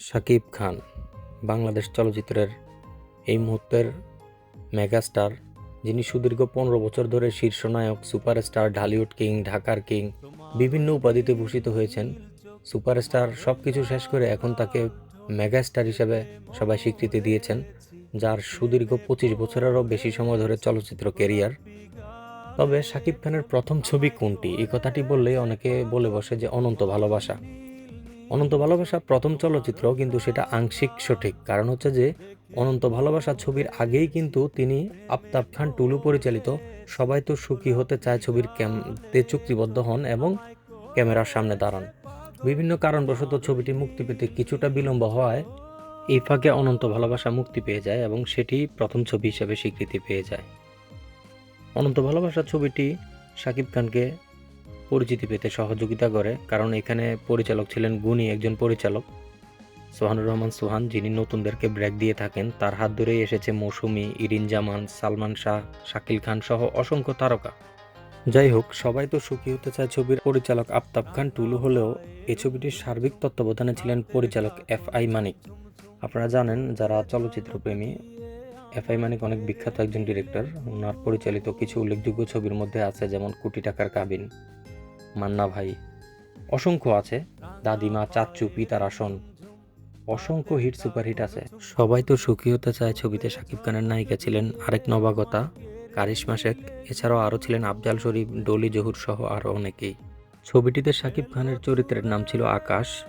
শাকিব খান, বাংলাদেশ চলচ্চিত্রের এই মুহূর্তের মেগাস্টার, যিনি সুদীর্ঘ পনেরো বছর ধরে শীর্ষ শীর্ষনায়ক সুপারস্টার, ঢালিউড কিং, ঢাকার কিং, বিভিন্ন উপাধিতে ভূষিত হয়েছেন। সুপারস্টার সব কিছু শেষ করে এখন তাকে মেগাস্টার হিসেবে সবাই স্বীকৃতি দিয়েছেন, যার সুদীর্ঘ পঁচিশ বছরেরও বেশি সময় ধরে চলচ্চিত্র কেরিয়ার তবে শাকিব খানের প্রথম ছবি কোনটি? এই কথাটি বললেই অনেকে বলে বসে যে অনন্ত ভালোবাসা। অনন্ত ভালোবাসা প্রথম চলচ্চিত্র, কিন্তু সেটা আংশিক সঠিক। কারণ হচ্ছে যে, অনন্ত ভালোবাসা ছবির আগেই কিন্তু তিনি আফতাব খান টুলু পরিচালিত সবাই তো সুখী হতে চায় ছবির ক্যামতে চুক্তিবদ্ধ হন এবং ক্যামেরার সামনে দাঁড়ান। বিভিন্ন কারণবশত ছবিটি মুক্তি পেতে কিছুটা বিলম্ব হওয়ায় এই ফাঁকে অনন্ত ভালোবাসা মুক্তি পেয়ে যায় এবং সেটি প্রথম ছবি হিসেবে স্বীকৃতি পেয়ে যায়। অনন্ত ভালোবাসা ছবিটি শাকিব খানকে পরিচিতি পেতে সহযোগিতা করে, কারণ এখানে পরিচালক ছিলেন গুণী একজন পরিচালক। সোহানুর রহমান সোহান, যিনি নতুনদেরকে ব্রেক দিয়ে থাকেন, তার হাত ধরেই এসেছে মৌসুমী, ইরিন জামান, সালমান শাহ, শাকিল খান সহ অসংখ্য তারকা। যাই হোক, সবাই তো সুখী হতে চায় ছবির পরিচালক আফতাব খান, টুলু হলেও এই ছবিটির সার্বিক তত্ত্বাবধানে ছিলেন পরিচালক এফ আই মানিক। আপনারা জানেন, যারা চলচ্চিত্র প্রেমী এফ আই মানিক অনেক বিখ্যাত একজন ডিরেক্টর ওনার পরিচালিত কিছু উল্লেখযোগ্য ছবির মধ্যে আছে, যেমন কোটি টাকার কাবিন। মান্না ভাই। অসংখ্য আছে, দাদিমা চাচ্চু পিতার আসন। অসংখ্য হিট সুপারহিট আছে। সবাই তো সুখী হতে চায় ছবিতে শাকিব খানের নায়িকা ছিলেন আরেক নবাগতা, কারিশমা শেখ। এছাড়াও আরও ছিলেন আফজাল শরীফ, ডলি জহুর সহ আরও অনেকেই। ছবিটিতে শাকিব খানের চরিত্রের নাম ছিল আকাশ।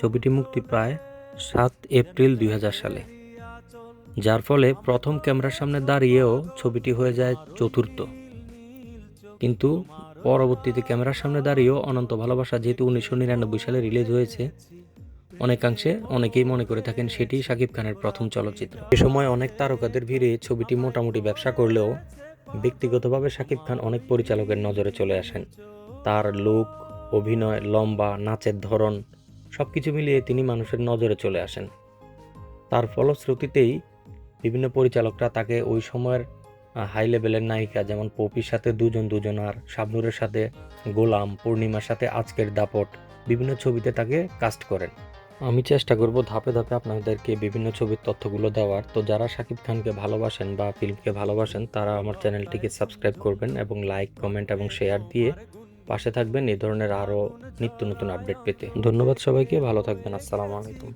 ছবিটি মুক্তি পায় সাত এপ্রিল দুই হাজার সালে। যার ফলে প্রথম ক্যামেরার সামনে দাঁড়িয়েও ছবিটি হয়ে যায় চতুর্থ। কিন্তু পরবর্তীতে ক্যামেরার সামনে দাঁড়িয়েও অনন্ত ভালোবাসা যেহেতু উনিশশো নিরানব্বই সালে রিলিজ হয়েছে, অনেকাংশে অনেকেই মনে করে থাকেন সেটি শাকিব খানের প্রথম চলচ্চিত্র। এ সময় অনেক তারকাদের ভিড়ে ছবিটি মোটামুটি ব্যবসা করলেও ব্যক্তিগতভাবে শাকিব খান অনেক পরিচালকের নজরে চলে আসেন। তার লুক, অভিনয়, লম্বা, নাচের ধরন সব কিছু মিলিয়ে তিনি মানুষের নজরে চলে আসেন। তার ফলশ্রুতিতেই বিভিন্ন পরিচালকরা তাকে ওই সময়ের হাই লেভেলের নায়িকা যেমন পপির সাথে দুজন দুজন আর শাবনুরের সাথে গোলাম, পূর্ণিমার সাথে আজকের দাপট, বিভিন্ন ছবিতে তাকে কাস্ট করেন। আমি চেষ্টা করব ধাপে ধাপে আপনাদেরকে বিভিন্ন ছবির তথ্যগুলো দেওয়ার। তো যারা শাকিব খানকে ভালোবাসেন বা ফিল্মকে ভালোবাসেন, তারা আমার চ্যানেলটিকে সাবস্ক্রাইব করবেন এবং লাইক কমেন্ট এবং শেয়ার দিয়ে পাশে থাকবেন। এই ধরনের আরও নিত্য নতুন আপডেট পেতে। ধন্যবাদ সবাইকে। ভালো থাকবেন। আসসালামু আলাইকুম।